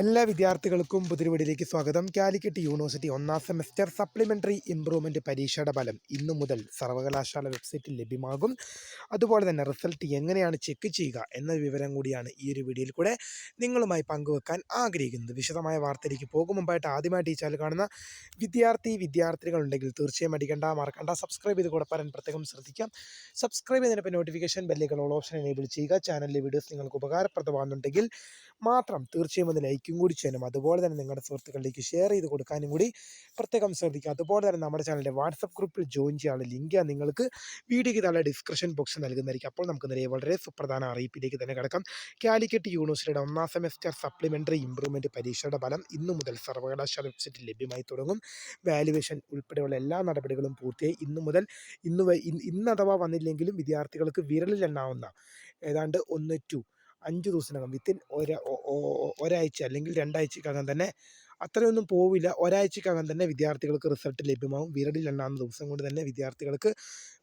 എല്ലാ വിദ്യാർത്ഥികൾക്കും പുതിരുവടിയിലേക്ക് സ്വാഗതം. കാലിക്കറ്റ് യൂണിവേഴ്സിറ്റി ഒന്നാം സെമസ്റ്റർ സപ്ലിമെന്ററി ഇംപ്രൂവ്മെന്റ് പരീക്ഷയുടെ ഫലം ഇന്നു മുതൽ സർവകലാശാല വെബ്സൈറ്റിൽ ലഭ്യമാകും. അതുപോലെ തന്നെ റിസൾട്ട് എങ്ങനെയാണ് ചെക്ക് ചെയ്യുക എന്ന വിവരം കൂടിയാണ് ഈ ഒരു വീഡിയോയിൽ കൂടെ നിങ്ങളുമായി പങ്കുവെക്കാൻ ആഗ്രഹിക്കുന്നത്. വിശദമായ വാർത്തയിലേക്ക് പോകും. മുമ്പായിട്ട് ആദ്യമായിട്ട് ഈ ചാനൽ കാണുന്ന വിദ്യാർത്ഥി വിദ്യാർത്ഥികളുണ്ടെങ്കിൽ തീർച്ചയായും അടിക്കണ്ട മറക്കണ്ട. സബ്സ്ക്രൈബ് ചെയ്ത് കൂടെ പറയാൻ പ്രത്യേകം ശ്രദ്ധിക്കാം. സബ്സ്ക്രൈബ് ചെയ്തതിനൊപ്പം നോട്ടിഫിക്കേഷൻ ബെല്ലുകൾ ഓൾ ഓപ്ഷൻ എനേബിൾ ചെയ്യുക. ചാനലിലെ വീഡിയോസ് നിങ്ങൾക്ക് ഉപകാരപ്രദമാകുന്നുണ്ടെങ്കിൽ മാത്രം തീർച്ചയായും ഒന്ന് ലൈക്കും കൂടി ചെയ്യാനും അതുപോലെ തന്നെ നിങ്ങളുടെ സുഹൃത്തുക്കളിലേക്ക് ഷെയർ ചെയ്ത് കൊടുക്കാനും കൂടി പ്രത്യേകം ശ്രദ്ധിക്കുക. അതുപോലെ തന്നെ നമ്മുടെ ചാനലിന്റെ വാട്സപ്പ് ഗ്രൂപ്പിൽ ജോയിൻ ചെയ്യാനുള്ള ലിങ്ക് നിങ്ങൾക്ക് വീഡിയോയ്ക്ക് താഴെ ഡിസ്ക്രിപ്ഷൻ ബോക്സ് നൽകുന്നതായിരിക്കും. അപ്പോൾ നമുക്ക് നേരെ വളരെ സുപ്രധാന അറിയിപ്പിലേക്ക് തന്നെ കിടക്കാം. കാലിക്കറ്റ് യൂണിവേഴ്സിറ്റിയുടെ ഒന്നാം സെമസ്റ്റർ സപ്ലിമെന്ററി ഇംപ്രൂവ്മെന്റ് പരീക്ഷയുടെ ഫലം ഇന്നു മുതൽ സർവകലാശാല വെബ്സൈറ്റിൽ ലഭ്യമായി തുടങ്ങും. വാലുവേഷൻ ഉൾപ്പെടെയുള്ള എല്ലാ നടപടികളും പൂർത്തിയായി. ഇന്നു മുതൽ ഇന്ന് ഇന്ന് അഥവാ വന്നില്ലെങ്കിലും വിദ്യാർത്ഥികൾക്ക് വിരലിലെണ്ണാവുന്ന ഏതാണ്ട് ഒന്ന് ടു അഞ്ച് ദിവസത്തിനകം വിത്തിൻ ഒരാഴ്ച അല്ലെങ്കിൽ രണ്ടാഴ്ചക്കകം തന്നെ അത്രയൊന്നും പോവില്ല. ഒരാഴ്ചക്കകം തന്നെ വിദ്യാർത്ഥികൾക്ക് റിസൾട്ട് ലഭ്യമാകും വിരലിൽ എണ്ണാവുന്ന ദിവസം കൊണ്ട് തന്നെ വിദ്യാർത്ഥികൾക്ക്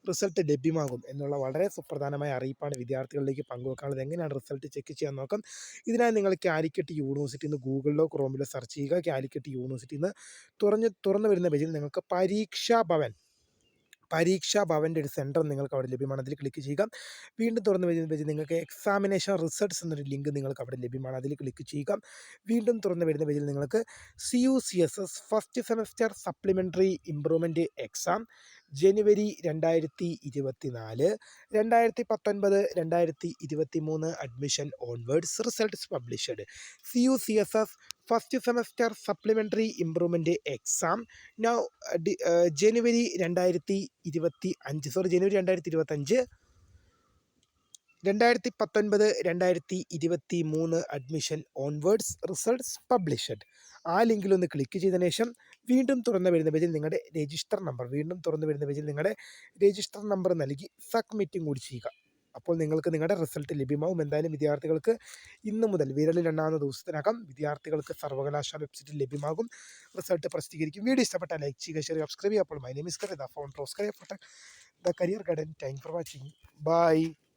റിസൾട്ട് ലഭ്യമാകും എന്നുള്ള വളരെ സുപ്രധാനമായ അറിയിപ്പാണ് വിദ്യാർത്ഥികളിലേക്ക് പങ്കുവെക്കാനുള്ളത്. എങ്ങനെയാണ് റിസൾട്ട് ചെക്ക് ചെയ്യാൻ നോക്കാം? ഇതിനായി നിങ്ങൾ കാലിക്കറ്റ് യൂണിവേഴ്സിറ്റി നിന്ന് ഗൂഗിളിലോ ക്രോമിലോ സെർച്ച് ചെയ്യുക. കാലിക്കറ്റ് യൂണിവേഴ്സിറ്റി നിന്ന് തുറഞ്ഞ് തുറന്നു വരുന്ന പേജിൽ നിങ്ങൾക്ക് പരീക്ഷാ ഭവൻ പരീക്ഷാ ഭവന്റെ ഒരു സെന്റർ നിങ്ങൾക്ക് അവിടെ ലഭ്യമാണ്. അതിൽ ക്ലിക്ക് ചെയ്യുക. വീണ്ടും തുറന്നു വരുന്ന നിങ്ങൾക്ക് എക്സാമിനേഷൻ റിസൾട്ട്സ് എന്നൊരു ലിങ്ക് നിങ്ങൾക്ക് അവിടെ ലഭ്യമാണ്. അതിൽ ക്ലിക്ക് ചെയ്യുക. വീണ്ടും തുറന്നു വരുന്ന പേജിൽ നിങ്ങൾക്ക് C U C S S first semester supplementary improvement exam January രണ്ടായിരത്തി ഇരുപത്തി നാല് രണ്ടായിരത്തി പത്തൊൻപത് രണ്ടായിരത്തി ഇരുപത്തി മൂന്ന് admission onwards results published C U C S S first semester supplementary improvement exam now January രണ്ടായിരത്തി ഇരുപത്തി അഞ്ച് സോറി ജനുവരി രണ്ടായിരത്തി ഇരുപത്തഞ്ച് രണ്ടായിരത്തി പത്തൊൻപത് രണ്ടായിരത്തി ഇരുപത്തി മൂന്ന് അഡ്മിഷൻ ഓൺവേർഡ്സ് റിസൾട്ട്സ് പബ്ലിഷഡ് ആ ലിങ്കിൽ ഒന്ന് ക്ലിക്ക് ചെയ്തതിനു ശേഷം വീണ്ടും തുറന്നു വരുന്ന പേജിൽ നിങ്ങളുടെ രജിസ്റ്റർ നമ്പർ വീണ്ടും തുറന്നു വരുന്ന പേജിൽ നിങ്ങളുടെ രജിസ്റ്റർ നമ്പർ നൽകി സബ്മിറ്റും കൂടി ചെയ്യുക. അപ്പോൾ നിങ്ങൾക്ക് നിങ്ങളുടെ റിസൾട്ട് ലഭ്യമാവും. എന്തായാലും വിദ്യാർത്ഥികൾക്ക് ഇന്ന് മുതൽ വിരലിൽ എണ്ണാവുന്ന ദിവസത്തിനകം വിദ്യാർത്ഥികൾക്ക് സർവകലാശാല വെബ്സൈറ്റിൽ ലഭ്യമാകും. റിസൾട്ട് പ്രസിദ്ധീകരിക്കും. വീഡിയോ ഇഷ്ടപ്പെട്ടാൽ ലൈക്ക് ചെയ്യുക ഷെയർ സബ്സ്ക്രൈബ് ചെയ്യുക. അപ്പോൾ മൈ നെയിം ഇസ് കറിയ ഫോൺ പ്രോസ്ക്രൈബ് the career guidance thank for watching bye